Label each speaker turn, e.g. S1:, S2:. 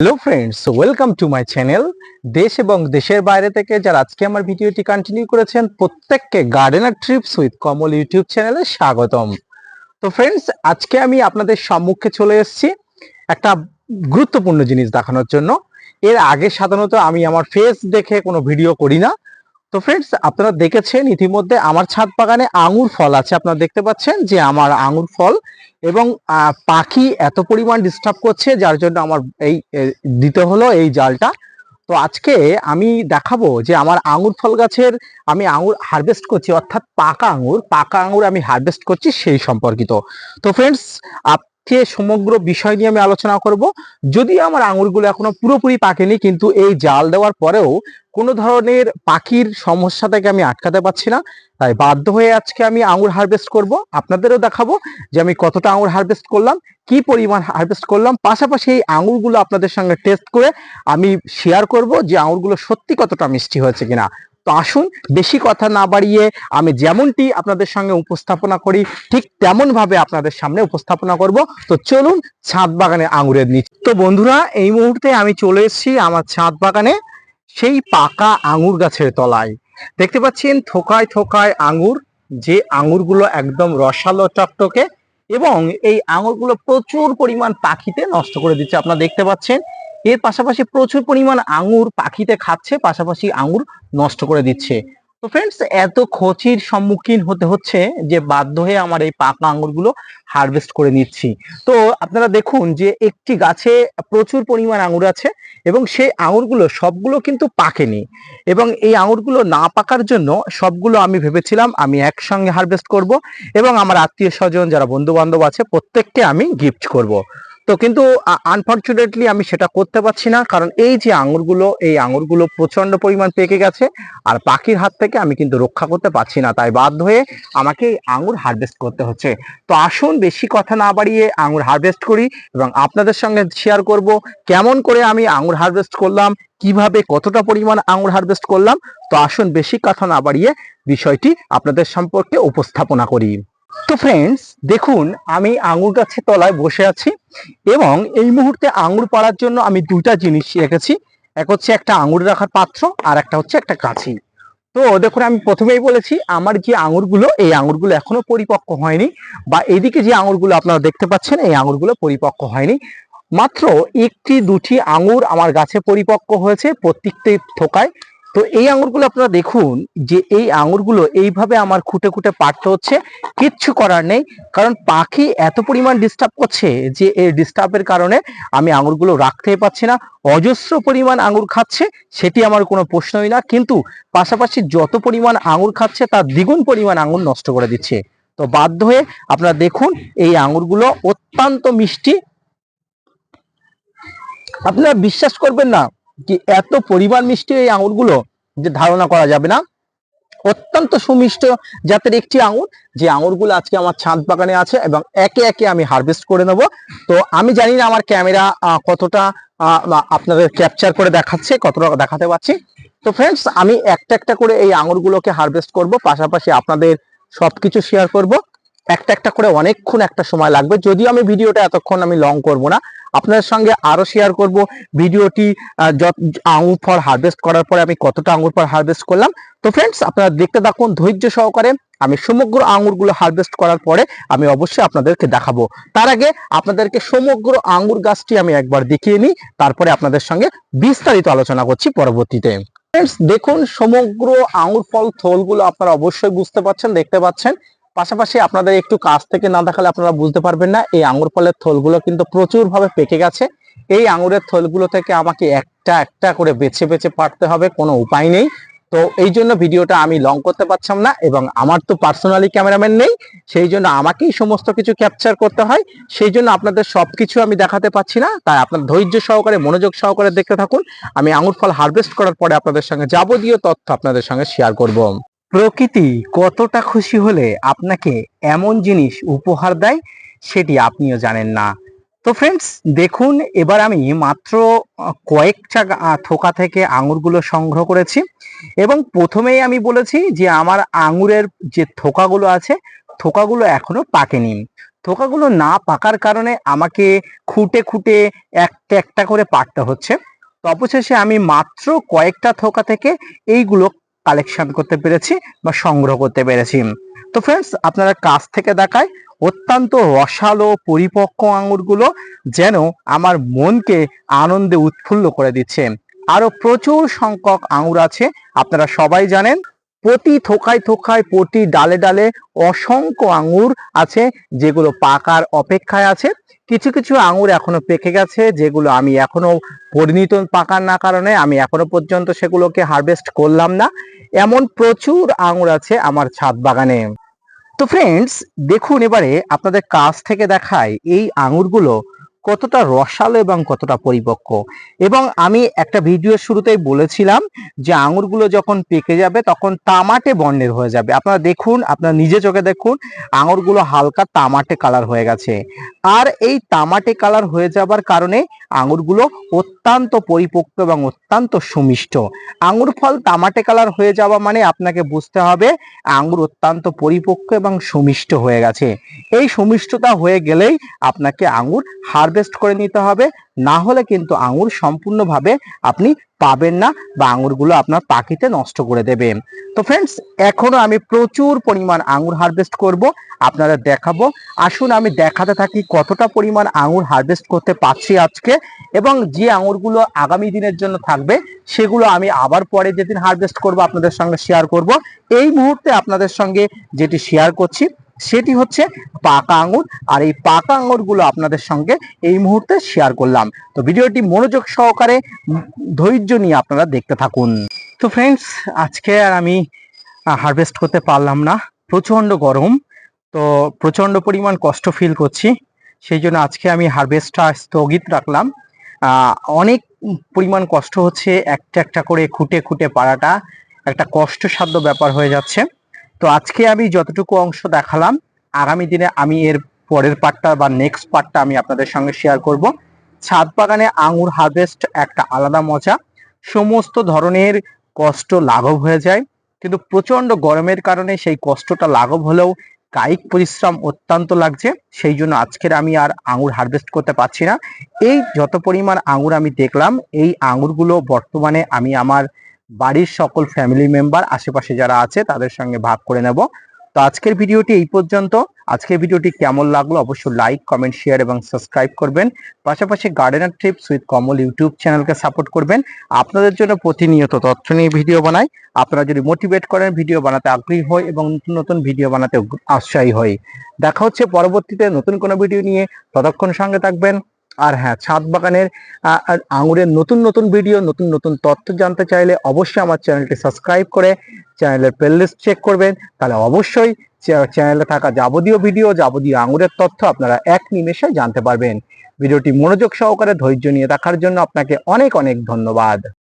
S1: Hello friends welcome to my channel দেশ এবং দেশের বাইরে থেকে যারা আজকে আমার ভিডিওটি কন্টিনিউ করেছেন, প্রত্যেককে gardener trips with Kamal YouTube চ্যানেলে স্বাগতম। তো ফ্রেন্ডস আজকে আমি আপনাদের সম্মুখে চলে এসেছি একটা গুরুত্বপূর্ণ জিনিস দেখানোর জন্য। এর আগে সাধারণত আমি আমার ফেস দেখে কোনো ভিডিও করি না। তো ফ্রেন্ডস আপনারা দেখেছেন ইতিমধ্যে আমার ছাদ বাগানে আঙুর ফল আছে। আপনারা দেখতে পাচ্ছেন যে আমার আঙুর ফল এবং পাখি এত পরিমাণ ডিস্টার্ব করছে, যার জন্য আমার এই দিতে হলো এই জালটা। তো আজকে আমি দেখাবো যে আমার আঙুর ফল গাছের আমি আঙুর হারভেস্ট করছি, অর্থাৎ পাকা আঙুর পাকা আঙুর আমি হারভেস্ট করছি সেই সম্পর্কিত। তো ফ্রেন্ডস আজকে সমগ্র বিষয় নিয়ে আমি আলোচনা করব। যদি আমার আঙুরগুলো এখনও পুরোপুরি পাকেনি, কিন্তু এই জাল দেওয়ার পরেও কোনো ধরনের পাখির সমস্যা থেকে আমি আটকাতে পারছি না। তাই বাধ্য হয়ে আজকে আমি আঙুর হারভেস্ট করব। আপনাদেরও দেখাবো যে আমি কতটা আঙুর হারভেস্ট করলাম, কি পরিমাণ হারভেস্ট করলাম। পাশাপাশি এই আঙুরগুলো আপনাদের সঙ্গে টেস্ট করে আমি শেয়ার করব যে আঙুরগুলো সত্যি কতটা মিষ্টি হয়েছে কিনা। তো আসুন, বেশি কথা না বাড়িয়ে আমি যেমনটি আপনাদের সঙ্গে উপস্থাপনা করি, ঠিক তেমন ভাবে আপনাদের সামনে উপস্থাপনা করব। তো চলুন ছাদ বাগানে আঙুরের নিচ। তো বন্ধুরা, এই মুহূর্তে আমি চলে এসেছি আমার ছাদ বাগানে। সেই পাকা আঙুর গাছের তলায়। দেখতে পাচ্ছেন থোকায় থোকায় আঙুর, যে আঙুরগুলো একদম রসালো টকটকে এবং এই আঙুরগুলো প্রচুর পরিমাণ পাখিতে নষ্ট করে দিচ্ছে। আপনারা দেখতে পাচ্ছেন, এর পাশাপাশি প্রচুর পরিমাণ আঙুর পাখিতে খাচ্ছে, পাশাপাশি আঙুর নষ্ট করে দিচ্ছে। তো ফ্রেন্ডস এত ক্ষতির সম্মুখীন হতে হচ্ছে যে বাধ্য হয়ে আমার এই পাকা আঙুরগুলো হারভেস্ট করে নিচ্ছি। তো আপনারা দেখুন যে একটি গাছে প্রচুর পরিমাণ আঙুর আছে এবং সেই আঙুরগুলো সবগুলো কিন্তু পাকেনি এবং এই আঙুরগুলো না পাকার জন্য সবগুলো আমি ভেবেছিলাম আমি একসঙ্গে হারভেস্ট করব এবং আমার আত্মীয় স্বজন যারা বন্ধু বান্ধব আছে প্রত্যেককে আমি গিফট করব। তো কিন্তু আনফর্চুনেটলি আমি সেটা করতে পারছি না। কারণ এই যে আঙুরগুলো, এই আঙুরগুলো প্রচণ্ড পরিমাণ পেকে গেছে, আর পাখির হাত থেকে আমি কিন্তু রক্ষা করতে পারছি না। তাই বাধ্য হয়ে আমাকে এই আঙুর হারভেস্ট করতে হচ্ছে। তো আসুন, বেশি কথা না বাড়িয়ে আঙুর হারভেস্ট করি এবং আপনাদের সঙ্গে শেয়ার করব কেমন করে আমি আঙুর হারভেস্ট করলাম, কীভাবে কতটা পরিমাণ আঙুর হারভেস্ট করলাম। তো আসুন, বেশি কথা না বাড়িয়ে বিষয়টি আপনাদের সম্পর্কে উপস্থাপনা করি। তো ফ্রেন্ডস দেখুন, আমি আঙুর গাছের তলায় বসে আছি এবং এই মুহূর্তে আঙুর পাড়ার জন্য আমি দুইটা জিনিস রেখেছি। এক হচ্ছে একটা আঙুর রাখার পাত্র আর একটা হচ্ছে একটা কাছি তো দেখুন, আমি প্রথমেই বলেছি, আমার যে আঙুরগুলো এই আঙুরগুলো এখনও পরিপক্ক হয়নি বা এদিকে যে আঙুরগুলো আপনারা দেখতে পাচ্ছেন, এই আঙুরগুলো পরিপক্ক হয়নি। মাত্র একটি দুটি আঙুর আমার গাছে পরিপক্ক হয়েছে প্রত্যেকটি থোকায়। তো এই আঙুরগুলো আপনারা দেখুন যে এই আঙুরগুলো এইভাবে আমার খুঁটে খুঁটে পাড়তে হচ্ছে। কিচ্ছু করার নেই, কারণ পাখি এত পরিমাণ ডিস্টার্ব করছে যে এই ডিস্টার্বের কারণে আমি আঙুরগুলো রাখতেই পারছি না। অজস্র পরিমাণ আঙুর খাচ্ছে, সেটি আমার কোনো প্রশ্নই না। কিন্তু পাশাপাশি যত পরিমাণ আঙুর খাচ্ছে, তার দ্বিগুণ পরিমাণ আঙুর নষ্ট করে দিচ্ছে। তো বাধ্য হয়ে আপনারা দেখুন, এই আঙুরগুলো অত্যন্ত মিষ্টি। আপনারা বিশ্বাস করবেন না যে এত পরিমাণ মিষ্টি এই আঙুরগুলো যে ধারণা করা যাবে না? অত্যন্ত সুমিষ্ট জাতের একটি আঙুর। যে আঙুরগুলো আজকে আমার ছাদ বাগানে আছে এবং একে একে আমি হারভেস্ট করে নেব। তো আমি জানি না আমার ক্যামেরা কতটা আপনাদের ক্যাপচার করে দেখাচ্ছে, কতটা দেখাতে পারছি। তো ফ্রেন্ডস আমি একটা একটা করে এই আঙুরগুলোকে হারভেস্ট করব। পাশাপাশি আপনাদের সবকিছু শেয়ার করব। একটা একটা করে অনেকক্ষণ একটা সময় লাগবে। যদিও আমি ভিডিওটা এতক্ষণ আমি লং করব না। আপনাদের সঙ্গে আরও শেয়ার করব। ভিডিওটি আঙুর ফল হারভেস্ট করার পরে আমি কতটা আঙুর ফল হারভেস্ট করলাম। তো ফ্রেন্ডস আপনারা দেখতে থাকুন ধৈর্য সহকারে। আমি সমগ্র আঙুরগুলো হারভেস্ট করার পরে আমি অবশ্যই আপনাদেরকে দেখাবো। তার আগে আপনাদেরকে সমগ্র আঙ্গুর গাছটি আমি একবার দেখিয়ে নিই, তারপরে আপনাদের সঙ্গে বিস্তারিত আলোচনা করছি পরবর্তীতে। দেখুন, সমগ্র আঙুর ফল, থলগুলো আপনারা অবশ্যই বুঝতে পারছেন, দেখতে পাচ্ছেন। পাশাপাশি আপনাদের একটু কাছ থেকে না দেখালে আপনারা বুঝতে পারবেন না, এই আঙুর ফলের থলগুলো কিন্তু প্রচুর ভাবে পেকে গেছে। এই আঙুরের থলগুলো থেকে আমাকে একটা একটা করে বেছে বেছে পারতে হবে, কোনো উপায় নেই। তো এই জন্য ভিডিওটা আমি লং করতে পারছিলাম না এবং আমার তো পার্সোনালি ক্যামেরাম্যান নেই, সেই জন্য আমাকেই সমস্ত কিছু ক্যাপচার করতে হয়। সেই জন্য আপনাদের সবকিছু আমি দেখাতে পাচ্ছি না, তাই আপনার ধৈর্য সহকারে, মনোযোগ সহকারে দেখতে থাকুন। আমি আঙুর ফল হারভেস্ট করার পরে আপনাদের সঙ্গে যাবতীয় তথ্য আপনাদের সঙ্গে শেয়ার করব। প্রকৃতি কতটা খুশি হলে আপনাকে এমন জিনিস উপহার দেয়, সেটি আপনিও জানেন না। তো ফ্রেন্ডস দেখুন, এবার আমি মাত্র কয়েকটা থোকা থেকে আঙুরগুলো সংগ্রহ করেছি এবং প্রথমেই আমি বলেছি যে আমার আঙুরের যে থোকাগুলো আছে, থোকাগুলো এখনও পাকেনি। থোকাগুলো না পাকার কারণে আমাকে খুঁটে খুঁটে একটা একটা করে পাড়তে হচ্ছে। তো অবশেষে আমি মাত্র কয়েকটা থোকা থেকে এইগুলো কালেকশন করতে পেরেছি বা সংগ্রহ করতে পেরেছি। তো ফ্রেন্ডস আপনারা কাছ থেকে দেখায় অত্যন্ত রসালো পরিপক্ক আঙুরগুলো যেন আমার মনকে আনন্দে উৎফুল্ল করে দিচ্ছে। আরও প্রচুর সংখ্যক আঙুর আছে, আপনারা সবাই জানেন। প্রতি থোকায় থোকায়, প্রতি ডালে ডালে অসংখ্য আঙুর আছে, যেগুলো পাকার অপেক্ষায় আছে। কিছু কিছু আঙুর এখনও পেকে গেছে, যেগুলো আমি এখনও পরিণত পাকার না কারণে আমি এখনও পর্যন্ত সেগুলোকে হারভেস্ট করলাম না। এমন প্রচুর আঙুর আছে আমার ছাদ বাগানে। তো ফ্রেন্ডস দেখুন এবারে আপনাদের কাছ থেকে দেখায় এই আঙুরগুলো কতটা রসালো এবং কতটা পরিপক্ক। এবং আমি একটা ভিডিওর শুরুতেই বলেছিলাম যে আঙুরগুলো যখন পেকে যাবে তখন তামাটে বর্ণের হয়ে যাবে। আপনারা দেখুন, আপনারা নিজে চোখে দেখুন, আঙুরগুলো হালকা তামাটে কালার হয়ে গেছে। আর এই তামাটে কালার হয়ে যাবার কারণে আঙুরগুলো অত্যন্ত পরিপক্ক এবং অত্যন্ত সুমিষ্ট। আঙুর ফল তামাটে কালার হয়ে যাওয়া মানে আপনাকে বুঝতে হবে, আঙুর অত্যন্ত পরিপক্ক এবং সুমিষ্ট হয়ে গেছে। এই সুমিষ্টতা হয়ে গেলেই আপনাকে আঙুর হারভেস্ট করে নিতে হবে। না হলে কিন্তু আঙুর সম্পূর্ণভাবে আপনি পাবেন না বা আঙুরগুলো আপনার পাখিতে নষ্ট করে দেবে। তো ফ্রেন্ডস এখনও আমি প্রচুর পরিমাণ আঙুর হারভেস্ট করব আপনারা দেখাবো। আসুন আমি দেখাতে থাকি কতটা পরিমাণ আঙুর হারভেস্ট করতে পারছি আজকে এবং যে আঙুরগুলো আগামী দিনের জন্য থাকবে, সেগুলো আমি আবার পরে যেদিন হারভেস্ট করব আপনাদের সঙ্গে শেয়ার করব। এই মুহূর্তে আপনাদের সঙ্গে যেটি শেয়ার করছি সেটি হচ্ছে পাকা আঙুর আর এই পাকা আঙুরগুলো আপনাদের সঙ্গে এই মুহূর্তে শেয়ার করলাম। তো ভিডিওটি মনোযোগ সহকারে ধৈর্য নিয়ে আপনারা দেখতে থাকুন। তো ফ্রেন্ডস আজকে আর আমি হারভেস্ট করতে পারলাম না। প্রচণ্ড গরম। তো প্রচণ্ড পরিমাণ কষ্ট ফিল করছি। সেই জন্য আজকে আমি হারভেস্টটা স্থগিত রাখলাম। অনেক পরিমাণ কষ্ট হচ্ছে। একটা একটা করে খুঁটে খুঁটে পাড়াটা একটা কষ্টসাধ্য ব্যাপার হয়ে যাচ্ছে। তো আজকে আমি যতটুকু অংশ দেখালাম, আগামী দিনে আমি এর পরের পার্টটা বা নেক্সট পার্টটা আমি আপনাদের সঙ্গে শেয়ার করব। ছাদ বাগানে আঙুর হারভেস্ট একটা আলাদা মজা। সমস্ত ধরনের কষ্ট লাঘব হয়ে যায়, কিন্তু প্রচণ্ড গরমের কারণে সেই কষ্টটা লাঘব হলেও কায়িক পরিশ্রম অত্যন্ত লাগছে, সেই জন্য আজকের আমি আর আঙুর হারভেস্ট করতে পারছি না। এই যত পরিমাণ আঙুর আমি দেখলাম, এই আঙুরগুলো বর্তমানে আমি আমার বাড়ির সকল ফ্যামিলি মেম্বার আশেপাশে যারা আছে, তাদের সঙ্গে ভাগ করে নেব। তো আজকের ভিডিওটি এই পর্যন্ত। আজকের ভিডিওটি কেমন লাগল অবশ্যই লাইক কমেন্ট শেয়ার এবং সাবস্ক্রাইব করবেন। পাশাপাশি gardener trips with Kamal YouTube চ্যানেলকে সাপোর্ট করবেন। আপনাদের জন্য প্রতিনিয়ত তথ্য নিয়ে ভিডিও বানাই। আপনারা যদি মোটিভেট করেন, ভিডিও বানাতে আগ্রহী হয় এবং নতুন নতুন ভিডিও বানাতে উৎসাহী হই। দেখা হচ্ছে পরবর্তীতে নতুন কোনো ভিডিও নিয়ে। ততক্ষণ সঙ্গে থাকবেন। আর হ্যাঁ ছাদ বাগানের আঙুরের নতুন নতুন ভিডিও নতুন নতুন তথ্য জানতে চাইলে অবশ্যই আমার চ্যানেলটি সাবস্ক্রাইব করে চ্যানেলের প্লেলিস্ট চেক করবেন। তাহলে অবশ্যই চ্যানেলে থাকা যাবতীয় ভিডিও যাবতীয় আঙুরের তথ্য আপনারা এক নিমেষে জানতে পারবেন। ভিডিওটি মনোযোগ সহকারে ধৈর্য নিয়ে দেখার জন্য আপনাকে অনেক অনেক ধন্যবাদ।